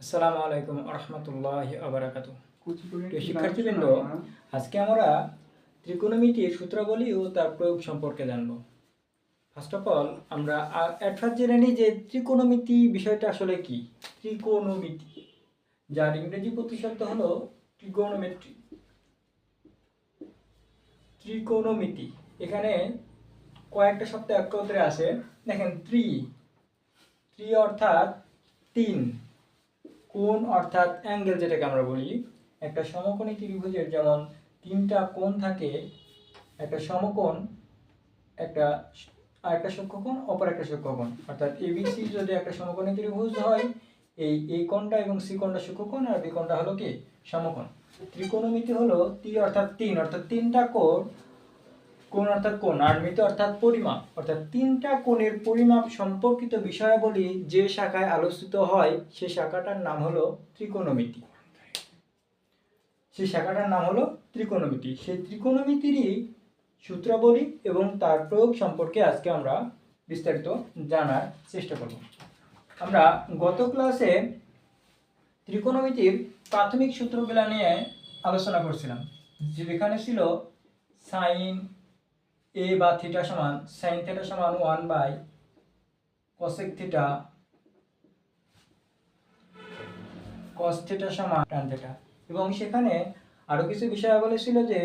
আসসালামু আলাইকুম রহমতুল্লাহ আবরাকাত শিক্ষার্থীবৃন্দ আজকে আমরা ত্রিকোণমিতির সূত্রাবলী ও তার প্রয়োগ সম্পর্কে জানব। ফার্স্ট অফ অল আমরা অ্যাডভান্স জেনে নিই যে ত্রিকোণমিতি বিষয়টা আসলে কি? ত্রিকোণমিতি যার ইংরেজি প্রতিশব্দ হলো ত্রিকোণমেট্রি ত্রিকোণমিতি এখানে কয়েকটা শব্দ একত্রে আসে দেখেন ত্রি। ত্রি অর্থাৎ তিন। কোণ অর্থাৎ অ্যাঙ্গেল যেটাকে আমরা বলি, একটা সমকোণী ত্রিভুজের যেমন তিনটা কোণ থাকে, একটা সমকোণ, একটা আর একটা সূক্ষ্মকোণ, অপর একটা সূক্ষ্মকোণ। অর্থাৎ এবিসি যদি একটা সমকোণী ত্রিভুজ হয়, এই এই কোণটা এবং সি কোণটা সূক্ষ্মকোণ, আর বি কোণটা হলো কি? সমকোণ। ত্রিকোণমিতি হলো তি অর্থাৎ তিন, অর্থাৎ তিনটা কোণ কোণ অর্থাৎ কোণ আর অর্থাৎ পরিমাপ। অর্থাৎ তিনটা কোণের পরিমাপ সম্পর্কিত বিষয়াবলী যে শাখায় আলোচিত হয়, সে শাখাটার নাম হলো ত্রিকোণমিতি। সেই শাখাটার নাম হলো ত্রিকোণমিতি। সেই ত্রিকোণমিতিরই সূত্রাবলী এবং তার প্রয়োগ সম্পর্কে আজকে আমরা বিস্তারিত জানার চেষ্টা করব। আমরা গত ক্লাসে ত্রিকোণমিতির প্রাথমিক সূত্রগুলা নিয়ে আলোচনা করছিলাম, যেখানে ছিল সাইন এ বা থিটা সমান সাইন থিটা সমান one by cosec theta cos theta সমান ট্যান থিটা এবং সেখানে আরও কিছু বিষয়াবলী ছিল যে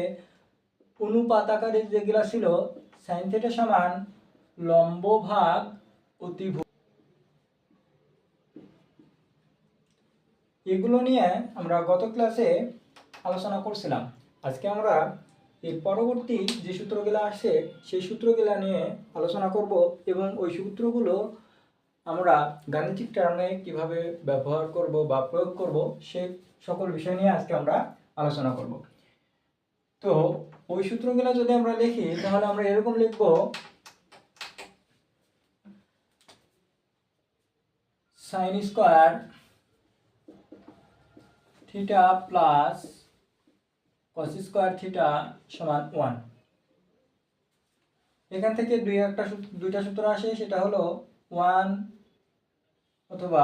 অনুপাত আকারে যেগুলা ছিল সাইন থিটা সমান লম্ব ভাগ অতিভুজ। এগুলো নিয়ে আমরা গত ক্লাসে আলোচনা করছিলাম। আজকে আমরা এর পরবর্তী যে সূত্রগুলো আসে, সেই সূত্রগুলো নিয়ে আলোচনা করব এবং ওই সূত্রগুলো আমরা গাণিতিক টার্মে কীভাবে ব্যবহার করব বা প্রয়োগ করব, সে সকল বিষয় নিয়ে আজকে আমরা আলোচনা করব। তো ওই সূত্রগুলো যদি আমরা লিখি, তাহলে আমরা এরকম লিখব sine square theta plus cos square theta সমান ওয়ান এখান থেকে দুই একটা দুইটা সূত্র আসে, সেটা হলো ওয়ান অথবা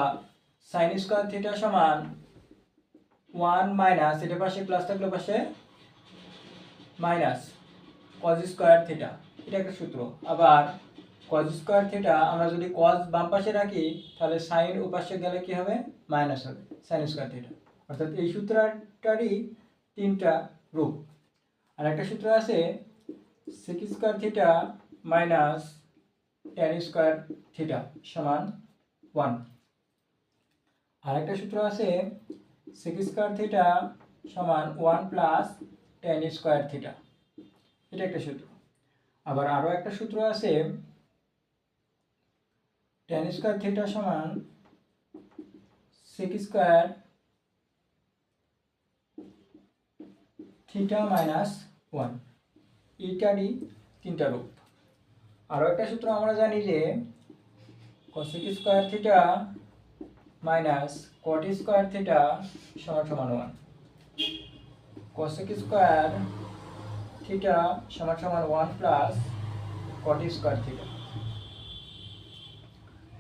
সাইন স্কোয়ার থিটা সমান ওয়ান মাইনাস এটা পাশে প্লাস থাকলে পাশে মাইনাস কজ স্কোয়ার থিটা এটা একটা সূত্র। আবার কজ স্কোয়ার থিটা আমরা যদি কজ বাম পাশে রাখি, তাহলে সাইন ও পাশে গেলে কি হবে? মাইনাস হবে সাইন স্কোয়ার থিটা অর্থাৎ এই সূত্রটারই তিনটা রূপ আর একটা সূত্র আছে sec square theta minus tan square theta সমান ওয়ান আর একটা সূত্র আছে সেক স্কোয়ার থিটা সমান one plus tan square theta এটা একটা সূত্র। আবার আরও একটা সূত্র আছে টেন স্কোয়ার থিটা সমান sec square theta minus one. এইটারই তিনটা রূপ। আরও একটা সূত্র আমরা জানি যে cosec square theta minus cot square theta সমান সমান ওয়ান কসেক স্কোয়ার থিটা সমান সমান one plus cot square theta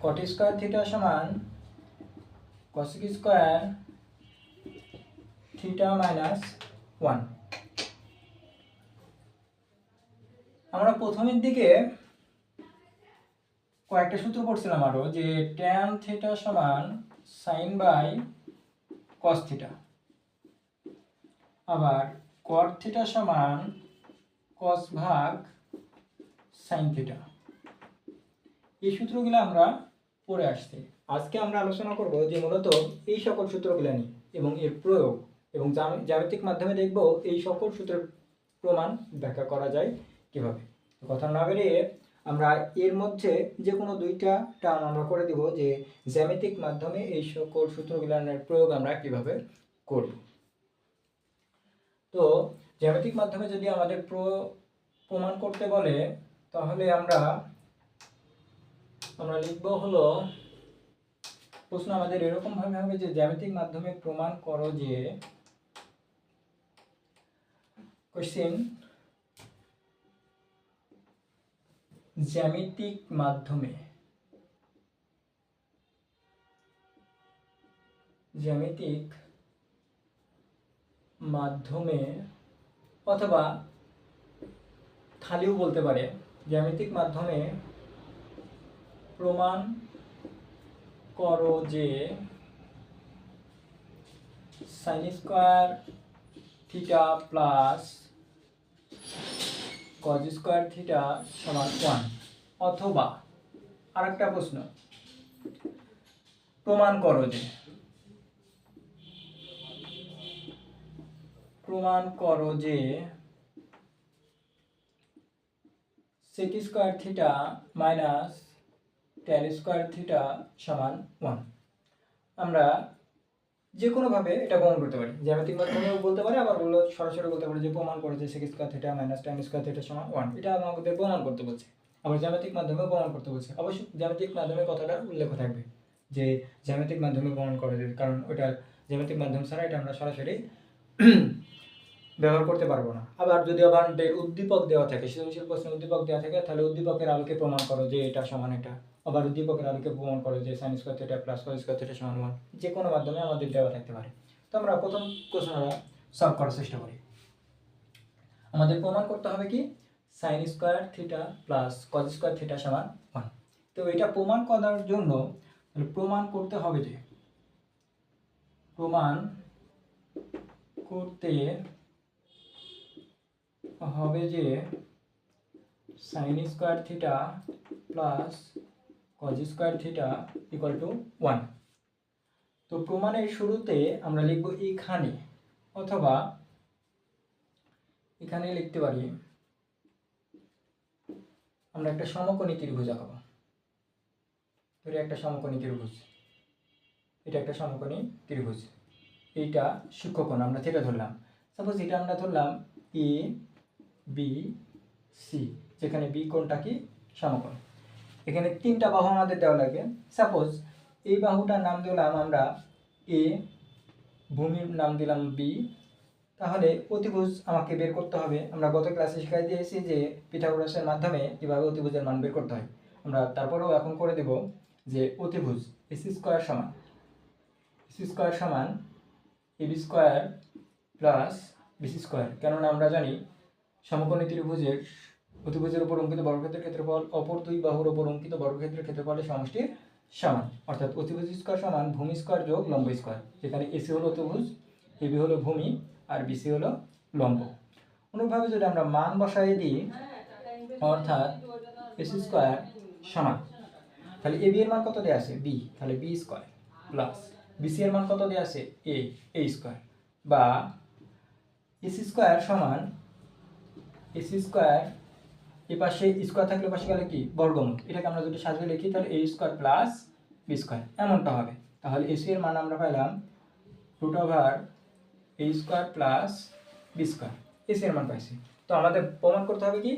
cot square theta সমান cosec square theta minus one আমরা প্রথমের দিকে কয়েকটা সূত্র পড়ছিলাম আরও যে ট্যান থিটা সমান সাইন বাই কস থিটা আবার কট থিটা সমান কস ভাগ সাইন থিটা এই সূত্রগুলো আমরা পড়ে আসছি। আজকে আমরা আলোচনা করব যে মূলত এই সকল সূত্রগুলো নিয়ে এবং এর প্রয়োগ এবং জ্যাম- জ্যামিতিক মাধ্যমে দেখব এই সকল সূত্রের প্রমাণ ব্যাখ্যা করা যায়। কীভাবে? কথা না বেরিয়ে আমরা এর মধ্যে যে কোনো দুইটা টার্ম আমরা করে দিব যে জ্যামিতিক মাধ্যমে এই সকল সূত্রগুলোর প্রয়োগ আমরা কীভাবে করব। তো জ্যামিতিক মাধ্যমে যদি আমাদের প্র- প্রমাণ করতে বলে, তাহলে আমরা আমরা লিখব হলো, প্রশ্ন আমাদের এরকম ভাবে হবে যে জ্যামিতিক মাধ্যমে প্রমাণ করো যে কোশ্চেন জ্যামিতিক মাধ্যমে। জ্যামিতিক মাধ্যমে অথবা খালিও বলতে পারে। জ্যামিতিক মাধ্যমে প্রমাণ করো যে sine square theta plus cos square theta সমান ওয়ান অথবা আরেকটা প্রশ্ন। প্রমাণ করো যে। প্রমাণ করো যে sec square theta minus tan square theta সমান ওয়ান আমরা যে কোনোভাবে এটা প্রমাণ করতে পারি। জ্যামিতিক মাধ্যমেও বলতে পারি, আবার বলল সরাসরি বলতে পারি যে প্রমাণ করে যে sec square theta minus tan square theta সমান ওয়ান এটা আমাদের প্রমাণ করতে বলছে। আবার জ্যামিতিক মাধ্যমেও প্রমাণ করতে বলছে। অবশ্যই জ্যামিতিক মাধ্যমে কথাটা উল্লেখ থাকবে যে জ্যামিতিক মাধ্যমে প্রমাণ করে দেবে কারণ ওটা জ্যামিতিক মাধ্যম ছাড়া এটা আমরা সরাসরি ব্যবহার করতে পারব না। আবার যদি আবার উদ্দীপক দেওয়া থাকে, সৃজনশীল প্রশ্নে উদ্দীপক দেওয়া থাকে, তাহলে উদ্দীপকের আলোকে প্রমাণ করো যে এটা সমান এটা। আবার উদ্দীপকের আলোকে প্রমাণ করে যে sine square theta plus cos square theta সমান ওয়ান যে কোনো মাধ্যমে আমাদের দেওয়া থাকতে পারে। তো আমরা প্রথম কোশ্চেনটা সলভ করার চেষ্টা করি। আমাদের প্রমাণ করতে হবে কি? Sine square theta plus cos square theta সমান ওয়ান তো এটা প্রমাণ করার জন্য প্রমাণ করতে হবে যে, প্রমাণ করতে হবে যে sine square theta plus cos square theta equal to one তো প্রমাণের শুরুতে আমরা লিখব এখানে, অথবা এখানে লিখতে পারি। আমরা একটা সমকোণী ত্রিভুজ আঁকাবো। ধরি একটা সমকোণী ত্রিভুজ। এটা একটা সমকোণী ত্রিভুজ। এইটা সূক্ষ্মকোণ, আমরা থিটা ধরলাম। সাপোজ এটা আমরা ধরলাম এ বি সি যেখানে বি কোণটা কি? সমকোণ। এখানে তিনটা বাহু আমাদের দেওয়া লাগবে সাপোজ এই বাহুটার নাম দিলাম আমরা এ ভূমির নাম দিলাম বি তাহলে অতিভুজ আমাকে বের করতে হবে। আমরা গত ক্লাসে শিখাই দিয়েছি যে পিথাগোরাসের মাধ্যমে কীভাবে অতিভুজের মান বের করতে হয়। আমরা তারপরেও এখন করে দেব যে অতিভুজ এসি স্কোয়ার সমান। এসি স্কোয়ার সমান AB square plus BC square কেননা আমরা জানি সমকোণী ত্রিভুজের অতিভুজের উপর অঙ্কিত বর্গক্ষেত্রের ক্ষেত্রফল, অপর দুই বাহুর উপর অঙ্কিত বর্গক্ষেত্রের ক্ষেত্রফলের সমষ্টির সমান। অর্থাৎ অতিভুজ স্কোয়ার সমান ভূমি স্কোয়ার যোগ লম্ব স্কোয়ার। যেখানে এসি হলো অতিভুজ এবি হলো ভূমি, আর বিসি হলো লম্ব। অনুরূপভাবে যদি আমরা মান বসাই দিই, অর্থাৎ এসি স্কোয়ার সমান, তাহলে এবি এর মান কত দেওয়া আছে? বি তাহলে বি স্কোয়ার প্লাস বিসি এর মান কত দেওয়া আছে? A A square. বা এসি স্কোয়ার সমান এসি স্কোয়ার এ পাশে স্কোয়ার থাকলে পাশে গেলে কি? বর্গমূল এটাকে আমরা যদি সাজিয়ে লিখি, তাহলে A square plus B square এমনটা হবে। তাহলে এসি এর মান আমরা পাইলাম root over A square plus B square AC এর মান পাইছি। তো আমাদের প্রমাণ করতে হবে কি?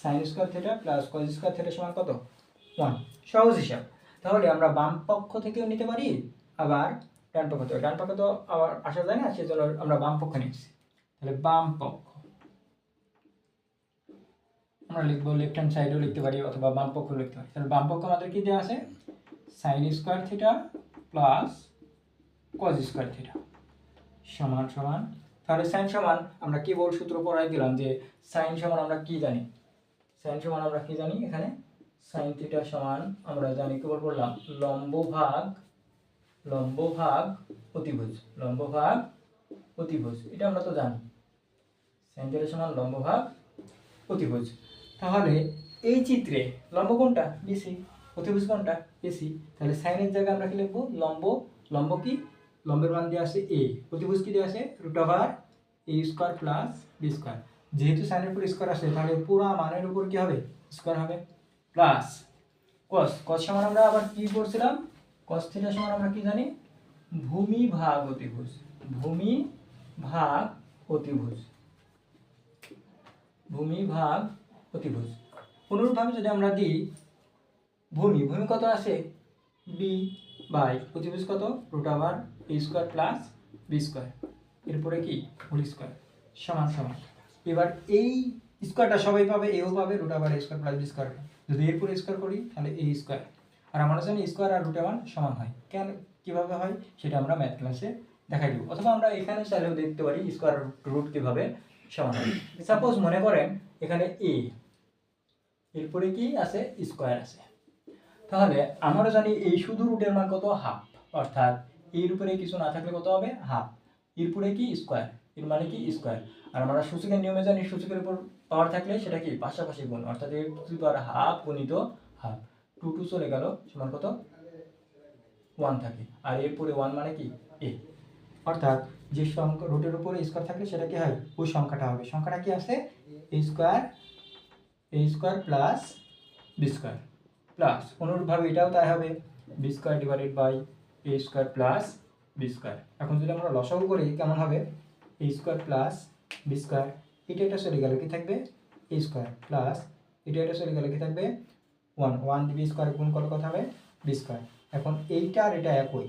Sine square theta plus cos square theta সমান কত? ওয়ান সহজ হিসাব। তাহলে আমরা বাম পক্ষ থেকেও নিতে পারি, আবার ডান পক্ষ থেকে ডান পক্ষ তো আবার আসা যায় না, সেজন্য আমরা বাম পক্ষ নিচ্ছি তাহলে বাম পক্ষ। আমরা লিখব লেফট হ্যান্ড সাইডেও লিখতে পারি অথবা বাম পক্ষ লিখতে পারি। তাহলে বাম পক্ষ আমাদের কি দেওয়া আছে? Sine square theta plus cos square theta সমান সমান। তাহলে সাইন সমান, আমরা কেবল সূত্র পড়াই দিলাম যে সাইন সমান আমরা কি জানি? সাইন সমান আমরা কি জানি? এখানে সাইন থিটা সমান আমরা জানি কেবল বললাম লম্ব ভাগ লম্ব ভাগ অতিভুজ। লম্ব ভাগ অতিভুজ। এটা আমরা তো জানি। সাইন থিটা সমান লম্ব ভাগ অতিভুজ। তাহলে এই চিত্রে লম্ব কোনটা? বিসি অতিভুজ কোনটা? এসি তাহলে সাইনের জায়গায় আমরা কি লিখব? লম্ব। লম্ব কি? লম্বের মান দিয়ে আসে এ অতিভুজ কি দিয়ে আসে? Root over A square plus B square যেহেতু সাইনের উপর স্কোয়ার আসে, তাহলে পুরো মানের উপর কি হবে? স্কোয়ার হবে। প্লাস কস কস সমান আমরা আবার কি করছিলাম? কস থিটা সমান আমরা কি জানি? ভূমি ভাগ অতিভুজ। ভূমি ভাগ অতিভুজ। ভূমি ভাগ অতিভুজ। অনুরূপভাবে যদি আমরা দিই, ভূমি ভূমি কত আসে? বি বাই অতিভুজ কত? Root over A square plus B square এরপরে কি? হোল স্কোয়ার সমান সমান। এবার এই স্কোয়ারটা সবাই পাবে, এও পাবে root over A square plus B square যদি এরপরে স্কোয়ার করি, তাহলে এ স্কোয়ার আর আমরা জানি স্কোয়ার আর রুট ওভার সমান হয়। কেন, কীভাবে হয়? সেটা আমরা ম্যাথ ক্লাসে দেখাই দেবো। অথবা আমরা এখানে চাইলেও দেখতে পারি স্কোয়ার রুট কীভাবে সমান হয়। সাপোজ মনে করেন এখানে এ এরপরে কি আছে? স্কোয়ার আছে। তাহলে আমরা জানি এই শুধু রুটের মান কত? হাফ অর্থাৎ এর উপরে কিছু না থাকলে কত হবে? হাফ এরপরে কি? স্কোয়ার এর মানে কি? স্কোয়ার আর আমরা সূচকের নিয়মে জানি সূচকের উপর পাওয়ার থাকলে সেটা কি? পাশাপাশি গুণ। অর্থাৎ এর টু পাওয়ার হাফ গুণিত হাফ টু টু চলে গেল, সমান কত? ওয়ান থাকে। আর এরপরে ওয়ান মানে কি? এ অর্থাৎ যে সংখ্যা রুটের উপরে স্কোয়ার থাকলে সেটা কি হয়? ওই সংখ্যাটা হবে। সংখ্যাটা কি আছে? Square A square plus B square plus অনুরূপভাবে এটাও তাই হবে। B square divided by A square plus B square এখন যদি আমরা লসাগু করি, কেমন হবে? A square plus B square এটা এটা চলে গেলে কি থাকবে? এ স্কোয়ার প্লাস এটা এটা চলে গেলে কি থাকবে? ওয়ান ওয়ান বি স্কোয়ার গুণ করলে কত হবে? বি স্কোয়ার এখন এইটা আর এটা একই।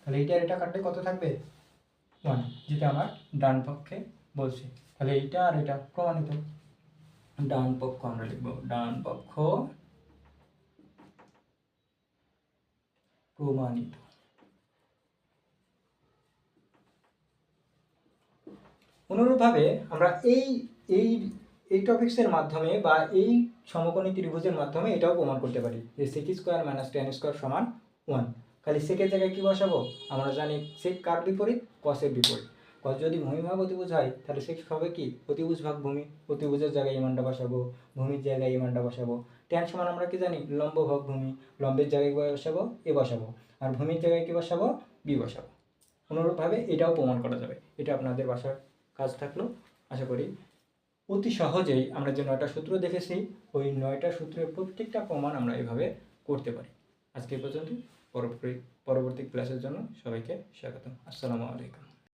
তাহলে এইটা আর এটা কাটলে কত থাকবে? ওয়ান যেটা আমার ডান পক্ষে বলছি। তাহলে এইটা আর এটা প্রমাণিত। ডান পক্ষ আমরা লিখব, ডান পক্ষ প্রমাণিত। অনুরূপভাবে আমরা এই এই এই টপিক্সের মাধ্যমে বা এই সমকোণী ত্রিভুজের মাধ্যমে এটাও প্রমাণ করতে পারি যে sec square minus tan square সমান ওয়ান খালি সেকের জায়গায় কী বসাবো? আমরা জানি সেক কার বিপরীত? কসের বিপরীত। যদি ভূমিভাগ অতিভুজ হয়, তাহলে সেক হবে কি? অতিভুজ ভাগ ভূমি। অতিভুজের জায়গায় ইমানটা বসাবো, ভূমির জায়গায় ইমানটা বসাবো। ট্যান সমান আমরা কি জানি? লম্ব ভাগ ভূমি। লম্বের জায়গায় বসাবো? এ বসাবো। আর ভূমির জায়গায় কি বসাবো? বি বসাবো। অনুরূপভাবে এটাও প্রমাণ করা যাবে। এটা আপনাদের বাসার কাজ থাকল। আশা করি অতি সহজেই আমরা যে নয়টা সূত্র দেখেছি, ওই নয়টা সূত্রের প্রত্যেকটা প্রমাণ আমরা এভাবে করতে পারি। আজকে পর্যন্ত পরবর্তী পরবর্তী ক্লাসের জন্য সবাইকে স্বাগতম। আসসালামু আলাইকুম।